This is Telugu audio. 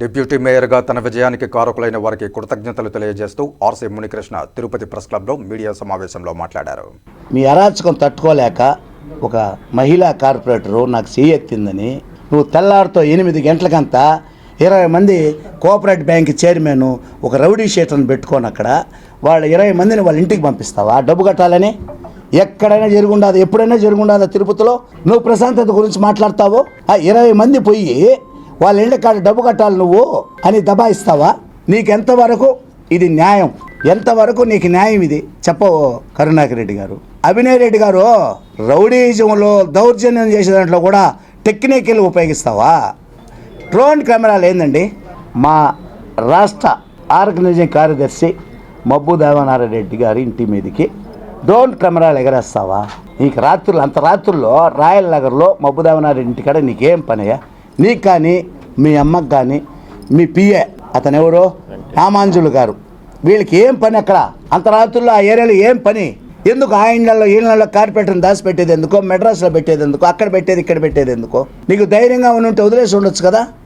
డిప్యూటీ మేయర్గా తన విజయానికి కారకులైన వారికి కృతజ్ఞతలు తెలియజేస్తూ ఆర్సీ మునికృష్ణ తిరుపతి ప్రెస్ క్లబ్లో మీడియా సమావేశంలో మాట్లాడారు. మీ అరాచకం తట్టుకోలేక ఒక మహిళా కార్పొరేటరు నాకు చేయెత్తిందని నువ్వు తెల్లారితో ఎనిమిది గంటలకంతా ఇరవై మంది కోఆపరేటివ్ బ్యాంక్ చైర్మన్ ఒక రౌడీ షీటర్ని పెట్టుకొని అక్కడ వాళ్ళ ఇరవై మందిని వాళ్ళ ఇంటికి పంపిస్తావా? డబ్బు కట్టాలని? ఎక్కడైనా జరుగుండదు ఎప్పుడైనా జరుగుండదు తిరుపతిలో? నువ్వు ప్రశాంతత గురించి మాట్లాడతావో? ఆ ఇరవై మంది పోయి వాళ్ళ ఇళ్ళ కాడ డబ్బు కట్టాలి నువ్వు అని దబాయిస్తావా? నీకెంతవరకు ఇది న్యాయం? ఎంతవరకు నీకు న్యాయం ఇది? చెప్పవు కరుణాకర్ రెడ్డి గారు. అభినయ్ రెడ్డి గారు రౌడీజంలో దౌర్జన్యం చేసే దాంట్లో కూడా టెక్నికల్ ఉపయోగిస్తావా? డ్రోన్ కెమెరాలు ఏందండి? మా రాష్ట్ర ఆర్గనైజింగ్ కార్యదర్శి మబ్బు దేవనారాయణ రెడ్డి గారి ఇంటి మీదకి డ్రోన్ కెమెరాలు ఎగరేస్తావా? నీకు రాత్రులు అంత రాత్రుల్లో రాయల్ నగర్లో మబ్బు దేవనారాయణ ఇంటికాడ నీకేం పనయ్యా? నీకు కానీ మీ అమ్మకి కానీ మీ పిఏ అతను ఎవరు రామాంజులు గారు. వీళ్ళకి ఏం పని అక్కడ? అంత రాత్రుల్లో ఆ ఏరియాలో ఏం పని? ఎందుకు ఆ ఇండ్లలో ఈ ఇళ్ళలో కార్పెట్ని దాచిపెట్టేది ఎందుకో? మెడ్రాస్లో పెట్టేది ఎందుకో? అక్కడ పెట్టేది ఇక్కడ పెట్టేది ఎందుకో? నీకు ధైర్యంగా ఉంటే వదిలేసి ఉండొచ్చు కదా?